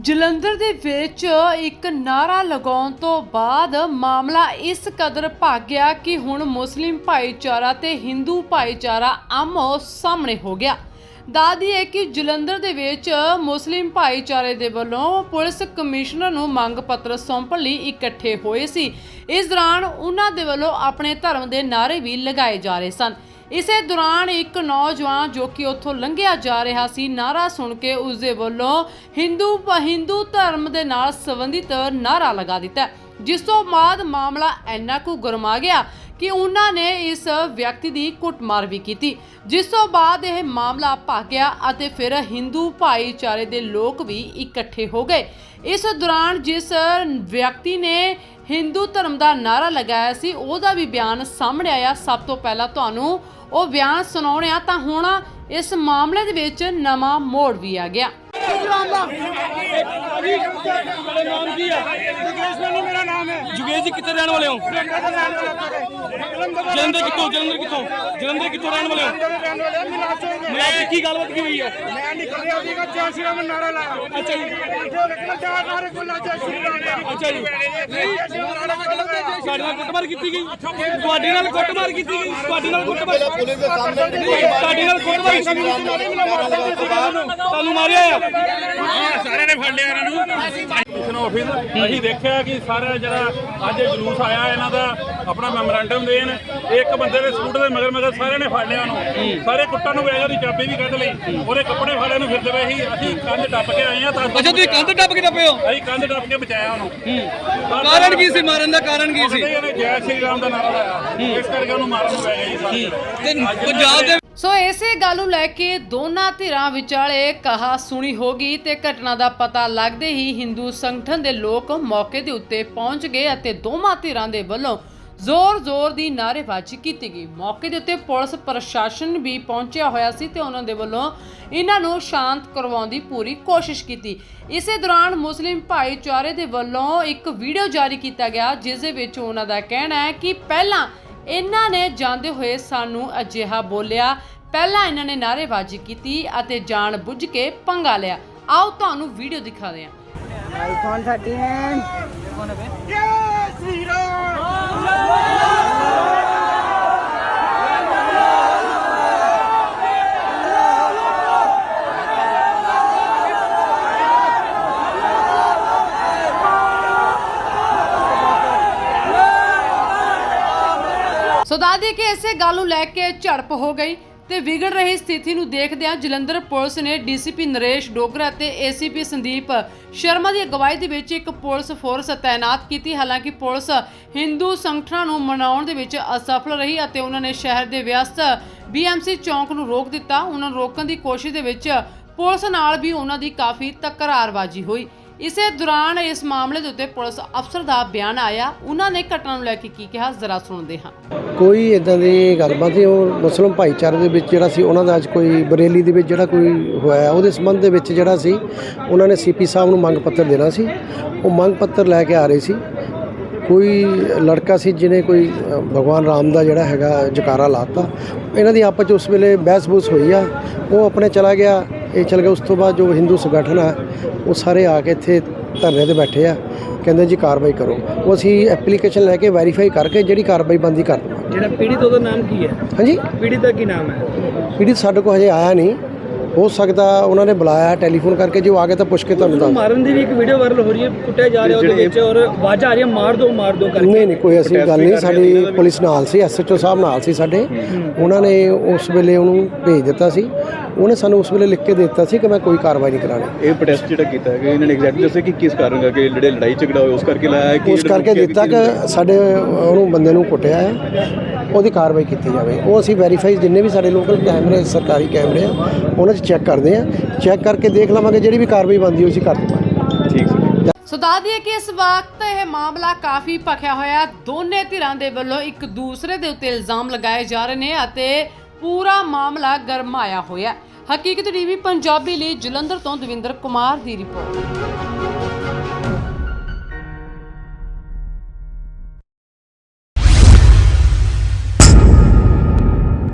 ਜਲੰਧਰ ਦੇ ਵਿੱਚ ਇੱਕ ਨਾਰਾ ਲਗਾਉਣ ਤੋਂ ਬਾਅਦ ਮਾਮਲਾ ਇਸ ਕਦਰ ਭੱਗ ਗਿਆ ਕਿ ਹੁਣ ਮੁਸਲਿਮ ਭਾਈਚਾਰਾ ਤੇ ਹਿੰਦੂ ਭਾਈਚਾਰਾ ਆਮੋ ਸਾਹਮਣੇ ਹੋ ਗਿਆ। ਦਾਦੀ ਹੈ ਕਿ ਜਲੰਧਰ ਦੇ ਵਿੱਚ ਮੁਸਲਿਮ ਭਾਈਚਾਰੇ ਦੇ ਵੱਲੋਂ ਪੁਲਿਸ ਕਮਿਸ਼ਨਰ ਨੂੰ ਮੰਗ ਪੱਤਰ ਸੌਂਪਣ ਲਈ ਇਕੱਠੇ ਹੋਏ ਸੀ। ਇਸ ਦੌਰਾਨ ਉਹਨਾਂ ਦੇ ਵੱਲੋਂ ਆਪਣੇ ਧਰਮ ਦੇ ਨਾਰੇ ਵੀ ਲਗਾਏ ਜਾ ਰਹੇ ਸਨ। ਇਸੇ ਦੌਰਾਨ ਇੱਕ ਨੌਜਵਾਨ ਜੋ ਕਿ ਉੱਥੋਂ ਲੰਘਿਆ ਜਾ ਰਿਹਾ ਸੀ ਨਾਰਾ ਸੁਣ ਕੇ ਉਸ ਦੇ ਵੱਲੋਂ ਹਿੰਦੂ ਹਿੰਦੂ ਧਰਮ ਦੇ ਨਾਲ ਸੰਬੰਧਿਤ ਨਾਰਾ ਲਗਾ ਦਿੱਤਾ। ਜਿਸ ਤੋਂ ਬਾਅਦ ਮਾਮਲਾ ਇੰਨਾ ਕੁ ਗਰਮਾ ਗਿਆ ਕਿ ਉਹਨਾਂ ਨੇ ਇਸ ਵਿਅਕਤੀ ਦੀ ਕੁੱਟਮਾਰ ਵੀ ਕੀਤੀ। ਜਿਸ ਤੋਂ ਬਾਅਦ ਇਹ ਮਾਮਲਾ ਭੱਗ ਗਿਆ ਅਤੇ ਫਿਰ ਹਿੰਦੂ ਭਾਈਚਾਰੇ ਦੇ ਲੋਕ ਵੀ ਇਕੱਠੇ ਹੋ ਗਏ। ਇਸ ਦੌਰਾਨ ਜਿਸ ਵਿਅਕਤੀ ਨੇ ਹਿੰਦੂ ਧਰਮ ਦਾ ਨਾਰਾ ਲਗਾਇਆ ਸੀ, ਉਹਦਾ ਵੀ ਬਿਆਨ ਸਾਹਮਣੇ ਆਇਆ। ਸਭ ਤੋਂ ਪਹਿਲਾਂ ਤੁਹਾਨੂੰ ਉਹ ਬਿਆਨ ਸੁਣਾਉਣਿਆ ਤਾਂ ਹੁਣ ਇਸ ਮਾਮਲੇ ਦੇ ਵਿੱਚ ਨਵਾਂ ਮੋੜ ਵੀ ਆ ਗਿਆ। ਜਗੇਸ਼ ਮੈਨੂੰ ਮੇਰਾ ਨਾਮ ਹੈ ਜੁਗੇਸ਼ ਜੀ ਕਿੱਥੇ ਰਹਿਣ ਵਾਲੇ ਹੋ? ਜਲੰਧਰ ਕਿੱਥੋਂ ਜਲੰਧਰ ਕਿੱਥੋਂ? ਜਲੰਧਰ ਕਿੱਥੋਂ ਰਹਿਣ ਵਾਲੇ ਹੋ? ਮੈਂ ਅੱਜ ਕੀ ਗੱਲਬਾਤ ਕੀ ਹੋਈ ਹੈ? ਮੈਂ ਨਿਕਲ ਰਿਹਾ ਸੀਗਾ ਜੈ ਸ਼੍ਰੀ ਰਾਮ ਨਾਰਾ ਲਾਇਆ। ਅੱਛਾ ਜੀ। ਅੱਛਾ ਨਾਰਾ ਸਾਡੇ ਨਾਲ ਕੁੱਟਮਾਰ ਕੀਤੀ ਗਈ? ਤੁਹਾਡੇ ਨਾਲ ਕੁੱਟਮਾਰ ਕੀਤੀ ਗਈ? ਤੁਹਾਡੇ ਨਾਲ ਕੁੱਟਮਾਰ ਪੁਲਿਸ ਦੇ ਸਾਹਮਣੇ ਤੁਹਾਡੇ ਨਾਲ ਕੁੱਟਮਾਰ ਕੀਤੀ ਗਈ ਤੁਹਾਨੂੰ ਮਾਰਿਆ ਆ? ਕਮਿਸ਼ਨ ਆਫਿਸ ਅਸੀਂ ਦੇਖਿਆ ਕਿ ਸਾਰਾ ਜਿਹੜਾ ਅੱਜ ਜਲੂਸ ਆਇਆ ਇਹਨਾਂ ਦਾ ਆਪਣਾ ਮੈਮੋਰੈਂਡਮ ਦੇਣ ਇੱਕ ਬੰਦੇ ਦੇ ਸਕੂਟਰ ਦੇ ਮਗਰ ਮਗਰ ਸਾਰਿਆਂ ਨੇ ਫੜ ਲਿਆ ਉਹਨੂੰ ਸਾਰੇ ਕੁੱਟਾਂ ਨੂੰ ਵੇਗਾ ਦੀ ਚਾਬੀ ਵੀ ਕੱਢ ਲਈ ਉਹਦੇ ਕੱਪੜੇ ਫਾੜਿਆਂ ਨੂੰ ਫਿਰਦੇ ਪਏ ਸੀ ਅਸੀਂ ਕੰਧ ਟੱਪ ਕੇ ਆਏ ਆ ਤਾਂ ਅੱਛਾ ਤੁਸੀਂ ਕੰਧ ਟੱਪ ਕੇ ਟੱਪੇ ਹੋ? ਅਸੀਂ ਕੰਧ ਟੱਪ ਕੇ ਬਚਾਇਆ ਉਹਨੂੰ ਕਾਰਨ ਕੀ ਸੀ? ਮਾਰਨ ਦਾ ਕਾਰਨ ਕੀ ਸੀ? ਜੈ ਸ਼੍ਰੀ ਰਾਮ ਦਾ ਨਾਰਾ ਲਾਇਆ। ਇਸ ਕਰਕੇ ਉਹਨੂੰ ਮਾਰਨ ਨੂੰ ਪੈ ਸਾਰੇ। ਤੇ ਪੰਜਾਬ ਦੇ ਸੋ ਇਸੇ ਗੱਲ ਨੂੰ ਲੈ ਕੇ ਦੋਨਾਂ ਧਿਰਾਂ ਵਿਚਾਲੇ ਕਹਾ ਸੁਣੀ ਹੋ ਗਈ ਤੇ ਘਟਨਾ ਦਾ ਪਤਾ ਲੱਗਦੇ ਹੀ ਹਿੰਦੂ ਸੰਗਠਨ ਦੇ ਲੋਕ ਮੌਕੇ ਦੇ ਉੱਤੇ ਪਹੁੰਚ ਗਏ ਅਤੇ ਦੋਵਾਂ ਧਿਰਾਂ ਦੇ ਵੱਲੋਂ ਜ਼ੋਰ-ਜ਼ੋਰ ਦੀ ਨਾਅਰੇਬਾਜ਼ੀ ਕੀਤੀ ਗਈ। ਮੌਕੇ ਦੇ ਉੱਤੇ ਪੁਲਿਸ ਪ੍ਰਸ਼ਾਸਨ ਵੀ ਪਹੁੰਚਿਆ ਹੋਇਆ ਸੀ ਤੇ ਉਹਨਾਂ ਦੇ ਵੱਲੋਂ ਇਹਨਾਂ ਨੂੰ ਸ਼ਾਂਤ ਕਰਵਾਉਣ ਦੀ ਪੂਰੀ ਕੋਸ਼ਿਸ਼ ਕੀਤੀ। ਇਸੇ ਦੌਰਾਨ ਮੁਸਲਿਮ ਭਾਈਚਾਰੇ ਦੇ ਵੱਲੋਂ ਇੱਕ ਵੀਡੀਓ ਜਾਰੀ ਕੀਤਾ ਗਿਆ, ਜਿਸ ਦੇ ਵਿੱਚ ਉਹਨਾਂ ਦਾ ਕਹਿਣਾ ਹੈ ਕਿ ਪਹਿਲਾਂ ਇਹਨਾਂ ਨੇ ਜਾਂਦੇ ਹੋਏ ਸਾਨੂੰ ਅਜਿਹਾ ਬੋਲਿਆ। ਪਹਿਲਾਂ ਇਹਨਾਂ ਨੇ ਨਾਰੇਬਾਜ਼ੀ ਕੀਤੀ ਅਤੇ ਜਾਣ ਬੁੱਝ ਕੇ ਪੰਗਾ ਲਿਆ। ਆਓ ਤੁਹਾਨੂੰ ਵੀਡੀਓ ਦਿਖਾਦੇ ਹਾਂ। IPhone 13 Yes, we. ਸੋ ਦਾਦੀ ਕਿ ਇਸੇ ਗੱਲ ਨੂੰ ਲੈ ਕੇ ਝੜਪ ਹੋ ਗਈ ਤੇ ਵਿਗੜ ਰਹੀ ਸਥਿਤੀ ਨੂੰ ਦੇਖਦਿਆਂ ਜਲੰਧਰ ਪੁਲਿਸ ਨੇ ਡੀਸੀਪੀ ਨਰੇਸ਼ ਡੋਗਰਾ ਅਤੇ ਏਸੀਪੀ ਸੰਦੀਪ ਸ਼ਰਮਾ ਦੀ ਅਗਵਾਈ ਦੇ ਵਿੱਚ ਇੱਕ ਪੁਲਿਸ ਫੋਰਸ ਤਾਇਨਾਤ ਕੀਤੀ। ਹਾਲਾਂਕਿ ਪੁਲਿਸ ਹਿੰਦੂ ਸੰਗਠਨਾਂ ਨੂੰ ਮਨਾਉਣ ਦੇ ਵਿੱਚ ਅਸਫਲ ਰਹੀ ਅਤੇ ਉਹਨਾਂ ਨੇ ਸ਼ਹਿਰ ਦੇ ਵਿਅਸਤ ਬੀਐਮਸੀ ਚੌਂਕ ਨੂੰ ਰੋਕ ਦਿੱਤਾ। ਉਹਨਾਂ ਨੂੰ ਰੋਕਣ ਦੀ ਕੋਸ਼ਿਸ਼ ਦੇ ਵਿੱਚ ਪੁਲਿਸ ਨਾਲ ਵੀ ਉਹਨਾਂ ਦੀ ਕਾਫੀ ਤਕਰਾਰਬਾਜ਼ੀ ਹੋਈ। ਇਸੇ ਦੌਰਾਨ ਇਸ ਮਾਮਲੇ ਦੇ ਉੱਤੇ ਪੁਲਿਸ ਅਫਸਰ ਦਾ ਬਿਆਨ ਆਇਆ। ਉਹਨਾਂ ਨੇ ਘਟਨਾ ਨੂੰ ਲੈ ਕੇ ਕੀ ਕਿਹਾ, ਜ਼ਰਾ ਸੁਣਦੇ ਹਾਂ। ਕੋਈ ਇਦਾਂ ਦੀ ਗੱਲਬਾਤ ਨਹੀਂ, ਉਹ ਮੁਸਲਮ ਭਾਈਚਾਰੇ ਦੇ ਵਿੱਚ ਜਿਹੜਾ ਸੀ, ਉਹਨਾਂ ਦਾ ਅੱਜ ਕੋਈ ਬਰੇਲੀ ਦੇ ਵਿੱਚ ਜਿਹੜਾ ਕੋਈ ਹੋਇਆ, ਉਹਦੇ ਸੰਬੰਧ ਦੇ ਵਿੱਚ ਜਿਹੜਾ ਸੀ, ਉਹਨਾਂ ਨੇ ਸੀਪੀ ਸਾਹਿਬ ਨੂੰ ਮੰਗ ਪੱਤਰ ਦੇਣਾ ਸੀ। ਉਹ ਮੰਗ ਪੱਤਰ ਲੈ ਕੇ ਆ ਰਹੇ ਸੀ। ਕੋਈ ਲੜਕਾ ਸੀ ਜਿਹਨੇ ਕੋਈ, ਭਗਵਾਨ ਰਾਮ ਦਾ ਜਿਹੜਾ ਹੈਗਾ ਜਕਾਰਾ ਲਾਤਾ। ਇਹਨਾਂ ਦੀ ਆਪਸ 'ਚ ਉਸ ਵੇਲੇ ਬਹਿਸ-ਬੂਸ ਹੋਈ ਆ। ਉਹ ਆਪਣੇ ਚਲਾ ਗਿਆ। ਇਹ ਚਲ ਗਿਆ ਉਸ ਤੋਂ ਬਾਅਦ ਜੋ ਹਿੰਦੂ ਸੰਗਠਨ ਆ ਉਹ ਸਾਰੇ ਆ ਕੇ ਇੱਥੇ ਧਰਨੇ ਤੇ ਬੈਠੇ ਆ ਕਹਿੰਦੇ ਜੀ ਕਾਰਵਾਈ ਕਰੋ। ਉਹ ਅਸੀਂ ਐਪਲੀਕੇਸ਼ਨ ਲੈ ਕੇ ਵੈਰੀਫਾਈ ਕਰਕੇ ਜਿਹੜੀ ਕਾਰਵਾਈ ਬੰਦੀ ਕਰ ਦਵਾਂਗੇ। ਜਿਹੜਾ ਪੀੜਿਤ ਉਹਦਾ ਨਾਮ ਕੀ ਹੈ? ਹਾਂਜੀ? ਪੀੜਿਤ ਦਾ ਕੀ ਨਾਮ ਹੈ? ਪੀੜਿਤ ਸਾਡੇ ਕੋਲ ਹਜੇ ਆਇਆ ਨਹੀਂ। ਹੋ ਸਕਦਾ ਉਹਨਾਂ ਨੇ ਬੁਲਾਇਆ ਟੈਲੀਫੋਨ ਕਰਕੇ ਜੇ ਉਹ ਆ ਗਏ ਤਾਂ ਪੁੱਛ ਕੇ ਤੁਹਾਨੂੰ ਦੱਸ ਮਾਰਨ ਦੀ ਵੀ ਇੱਕ ਵੀਡੀਓ ਵਾਇਰਲ ਹੋ ਰਹੀ ਹੈ ਕੁੱਟਿਆ ਜਾ ਰਿਹਾ ਉਹਦੇ ਵਿੱਚ ਔਰ ਆਵਾਜ਼ ਆ ਰਹੀ ਹੈ ਮਾਰ ਦੋ ਮਾਰ ਦੋ ਕਰਕੇ। ਨਹੀਂ ਨਹੀਂ ਕੋਈ ਅਸੀਂ ਗੱਲ ਨਹੀਂ ਸਾਡੀ ਪੁਲਿਸ ਨਾਲ ਸੀ ਐਸਐਚਓ ਸਾਹਿਬ ਨਾਲ ਸੀ ਸਾਡੇ। ਉਹਨਾਂ ਨੇ ਉਸ ਵੇਲੇ ਉਹਨੂੰ ਭੇਜ ਦਿੱਤਾ ਸੀ। ਉਹਨੇ ਸਾਨੂੰ ਉਸ ਵੇਲੇ ਲਿਖ ਕੇ ਦੇ ਦਿੱਤਾ ਸੀ ਕਿ ਮੈਂ ਕੋਈ ਕਾਰਵਾਈ ਨਹੀਂ ਕਰਾਣੀ ਇਹ ਪ੍ਰੋਟੈਸਟ ਜਿਹੜਾ ਕੀਤਾ ਹੈ ਇਹਨਾਂ ਨੇ ਐਗਜ਼ੈਕਟਲੀ ਦੱਸਿਆ ਕਿ ਕਿਸ ਕਾਰਨ ਕਰਕੇ ਜਿਹੜੇ ਲੜਾਈ ਝਗੜਾ ਹੋਇਆ ਉਸ ਕਰਕੇ ਲਾਇਆ ਹੈ ਕਿ ਉਸ ਕਰਕੇ ਦਿੱਤਾ ਕਿ ਸਾਡੇ ਉਹਨੂੰ ਬੰਦੇ ਨੂੰ ਕੁੱਟਿਆ ਹੈ। ਉਹਦੀ ਕਾਰਵਾਈ ਕੀਤੀ ਜਾਵੇ। ਉਹ ਅਸੀਂ ਵੈਰੀਫਾਈ ਜਿੰਨੇ ਵੀ ਸਾਡੇ ਲੋਕਲ ਕੈਮਰੇ ਸਰਕਾਰੀ ਕੈਮਰੇ ਆ ਉਹਨਾਂ 'ਚ ਚੈੱਕ ਕਰਦੇ ਆ। ਚੈੱਕ ਕਰਕੇ ਦੇਖ ਲਵਾਂਗੇ ਜਿਹੜੀ ਵੀ ਕਾਰਵਾਈ ਬਣਦੀ ਹੋਈ ਸੀ ਕਰ ਦੇਵਾਂਗੇ। ਠੀਕ ਸੀ ਦੱਸ ਦਈਏ ਕਿ ਇਸ ਵਕਤ ਇਹ ਮਾਮਲਾ ਕਾਫੀ ਭਖਿਆ ਹੋਇਆ। ਦੋਨੇ ਧਿਰਾਂ ਦੇ ਵੱਲੋਂ ਇੱਕ ਦੂਸਰੇ ਦੇ ਉੱਤੇ ਇਲਜ਼ਾਮ ਲਗਾਏ ਜਾ ਰਹੇ ਨੇ ਅਤੇ ਪੂਰਾ ਮਾਮਲਾ ਗਰਮਾਇਆ ਹੋਇਆ। ਹੈ। ਹਕੀਕਤ ਟੀਵੀ ਪੰਜਾਬੀ ਲਈ ਜਲੰਧਰ ਤੋਂ ਦਵਿੰਦਰ ਕੁਮਾਰ ਦੀ ਰਿਪੋਰਟ।